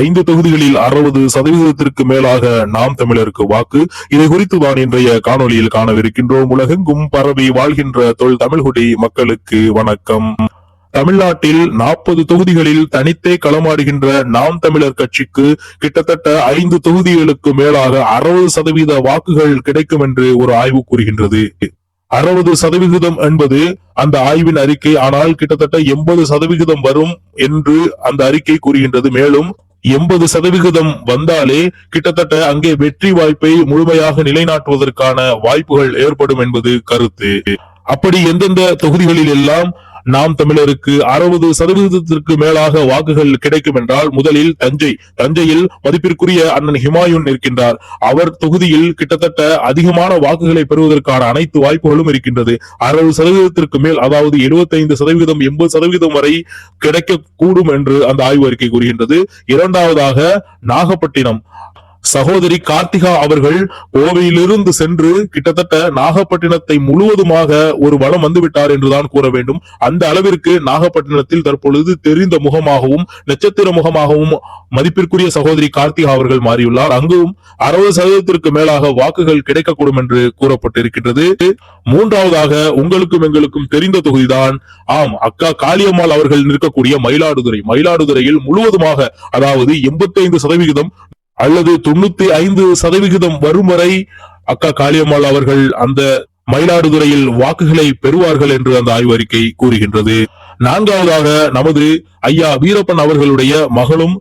ஐந்து தொகுதிகளில் அறுபது சதவீதத்திற்கு மேலாக நாம் தமிழருக்கு வாக்கு. இதை குறித்து தான் இன்றைய காணொளியில் காணவிருக்கின்றோம். உலகெங்கும் பரவி வாழ்கின்ற தொல் தமிழ்குடி மக்களுக்கு வணக்கம். தமிழ்நாட்டில் நாற்பது தொகுதிகளில் தனித்தே களமாடுகின்ற நாம் தமிழர் கட்சிக்கு கிட்டத்தட்ட ஐந்து தொகுதிகளுக்கு மேலாக அறுபது சதவீத வாக்குகள் கிடைக்கும் என்று ஒரு ஆய்வு கூறுகின்றது. அறுபது சதவிகிதம் என்பது அந்த ஆய்வின் அறிக்கை. ஆனால் கிட்டத்தட்ட எண்பது சதவிகிதம் வரும் என்று அந்த அறிக்கை கூறுகின்றது. மேலும் எண்பது சதவிகிதம் வந்தாலே கிட்டத்தட்ட அங்கே வெற்றி வாய்ப்பை முழுமையாக நிலைநாட்டுவதற்கான வாய்ப்புகள் ஏற்படும் என்பது கருத்து. அப்படி எந்தெந்த தொகுதிகளில் எல்லாம் நாம் தமிழருக்கு அறுபது சதவீதத்திற்கு மேலாக வாக்குகள் கிடைக்கும் என்றால் முதலில் தஞ்சை. தஞ்சையில் மதிப்பிற்குரிய அண்ணன் ஹிமாயுன் இருக்கின்றார் அவர் தொகுதியில் கிட்டத்தட்ட அதிகமான வாக்குகளை பெறுவதற்கான அனைத்து வாய்ப்புகளும் இருக்கின்றது. அறுபது சதவீதத்திற்கு மேல் அதாவது 75% சதவீதம் எண்பது சதவீதம் வரை கிடைக்க கூடும் என்று அந்த ஆய்வு அறிக்கை கூறுகின்றது. இரண்டாவதாக நாகப்பட்டினம். சகோதரி கார்த்திகா அவர்கள் கோவையிலிருந்து சென்று கிட்டத்தட்ட நாகப்பட்டினத்தை முழுவதுமாக ஒரு வளம் வந்துவிட்டார் என்றுதான் கூற வேண்டும். அந்த அளவிற்கு நாகப்பட்டினத்தில் தற்பொழுது தெரிந்த முகமாகவும் நட்சத்திர முகமாகவும் மதிப்பிற்குரிய சகோதரி கார்த்திகா அவர்கள் மாறியுள்ளார். அங்கும் அறுபது சதவீதத்திற்கு மேலாக வாக்குகள் கிடைக்கக்கூடும் என்று கூறப்பட்டிருக்கின்றது. மூன்றாவதாக உங்களுக்கும் எங்களுக்கும் தெரிந்த தொகுதிதான் ஆம் அக்கா காளியம்மாள் அவர்கள் நிற்கக்கூடிய மயிலாடுதுறை. மயிலாடுதுறையில் முழுவதுமாக அதாவது 85% சதவிகிதம் அல்லது தொண்ணூத்தி ஐந்து சதவிகிதம் வரும் வரை அக்கா காளியம்மாள் அவர்கள் அந்த மயிலாடுதுறையில் வாக்குகளை பெறுவார்கள் என்று அந்த ஆய்வறிக்கை கூறுகின்றது. நான்காவதாக நமது ஐயா வீரப்பன் அவர்களுடைய மகளும்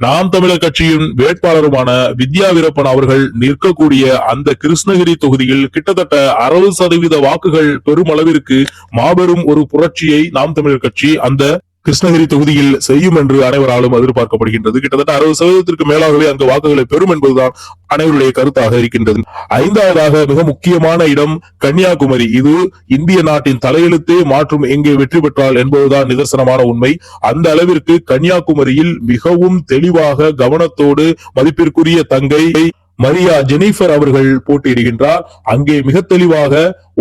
நாம் தமிழர் கட்சியின் வேட்பாளருமான வித்யா வீரப்பன் அவர்கள் நிற்கக்கூடிய அந்த கிருஷ்ணகிரி தொகுதியில் கிட்டத்தட்ட அறுபது சதவீத வாக்குகள் பெரும் அளவிற்கு மாபெரும் ஒரு புரட்சியை நாம் தமிழர் கட்சி அந்த கிருஷ்ணகிரி தொகுதியில் செய்யும் என்று அனைவராலும் எதிர்பார்க்கப்படுகின்றது. கிட்டத்தட்ட அறுபது சதவீதத்திற்கு மேலாகவே அங்கு வாக்குகளை பெறும் என்பதுதான் அனைவருடைய கருத்தாக இருக்கின்றது. ஐந்தாவதாக மிக முக்கியமான இடம் கன்னியாகுமரி. இது இந்திய நாட்டின் தலையெழுத்தே மாற்றும் எங்கே வெற்றி பெற்றால் என்பதுதான் நிதர்சனமான உண்மை. அந்த அளவிற்கு கன்னியாகுமரியில் மிகவும் தெளிவாக கவனத்தோடு மதிப்பிற்குரிய தங்கை மரியா ஜெனிஃபர் அவர்கள் போட்டியிடுகின்றார். அங்கே மிக தெளிவாக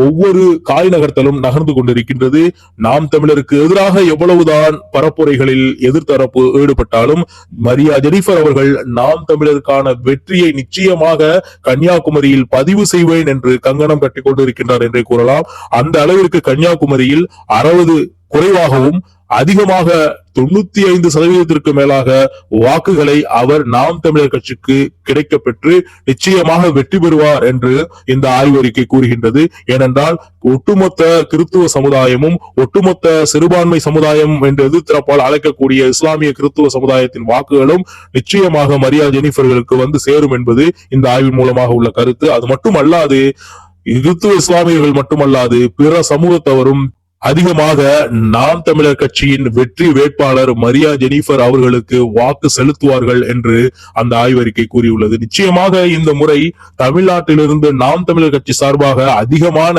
ஒவ்வொரு காய் நகர்த்தலும் நகர்ந்து கொண்டிருக்கின்றது. நாம் தமிழருக்கு எதிராக எவ்வளவுதான் பரப்புரைகளில் எதிர்த்தரப்பு ஈடுபட்டாலும் மரியா ஜெனிஃபர் அவர்கள் நாம் தமிழருக்கான வெற்றியை நிச்சயமாக கன்னியாகுமரியில் பதிவு செய்வேன் என்று கங்கணம் கட்டிக் கொண்டிருக்கின்றார் என்றே கூறலாம். அந்த அளவிற்கு கன்னியாகுமரியில் அறுபது குறைவாகவும் அதிகமாக தொண்ணூத்தி ஐந்து சதவீதத்திற்கு மேலாக வாக்குகளை அவர் நாம் தமிழர் கட்சிக்கு கிடைக்க பெற்று நிச்சயமாக வெற்றி பெறுவார் என்று இந்த ஆய்வறிக்கை கூறுகின்றது. ஏனென்றால் ஒட்டுமொத்த கிறித்துவ சமுதாயமும் ஒட்டுமொத்த சிறுபான்மை சமுதாயம் என்று எதிர்த்திறப்பால் அழைக்கக்கூடிய இஸ்லாமிய கிறித்துவ சமுதாயத்தின் வாக்குகளும் நிச்சயமாக மரியா ஜெனிஃபர்களுக்கு வந்து சேரும் என்பது இந்த ஆய்வின் மூலமாக உள்ள கருத்து. அது மட்டுமல்லாது கிறித்துவ இஸ்லாமியர்கள் மட்டுமல்லாது பிற சமூகத்தவரும் அதிகமாக நாம் தமிழர் கட்சியின் வெற்றி வேட்பாளர் மரியா ஜெனிஃபர் அவர்களுக்கு வாக்கு செலுத்துவார்கள் என்று அந்த ஆய்வறிக்கை கூறியுள்ளது. நிச்சயமாக இந்த முறை தமிழ்நாட்டிலிருந்து நாம் தமிழர் கட்சி சார்பாக அதிகமான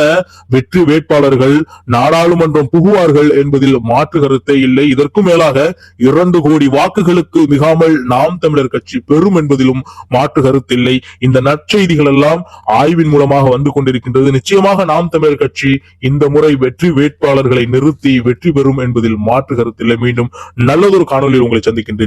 வெற்றி வேட்பாளர்கள் நாடாளுமன்றம் புகுவார்கள் என்பதில் மாற்று கருத்தே இல்லை. இதற்கும் மேலாக இரண்டு கோடி வாக்குகளுக்கு மிகாமல் நாம் தமிழர் கட்சி பெறும் என்பதிலும் மாற்று கருத்தில்லை இந்த நற்செய்திகள் எல்லாம் ஆய்வின் மூலமாக வந்து கொண்டிருக்கின்றது. நிச்சயமாக நாம் தமிழர் கட்சி இந்த முறை வெற்றி வேட்பாளர் வேட்பாளர்களை நிறுத்தி வெற்றி பெறும் என்பதில் மாற்று கருத்தில்லை மீண்டும் நல்லதொரு காணொலியில் உங்களை சந்திக்கின்றேன்.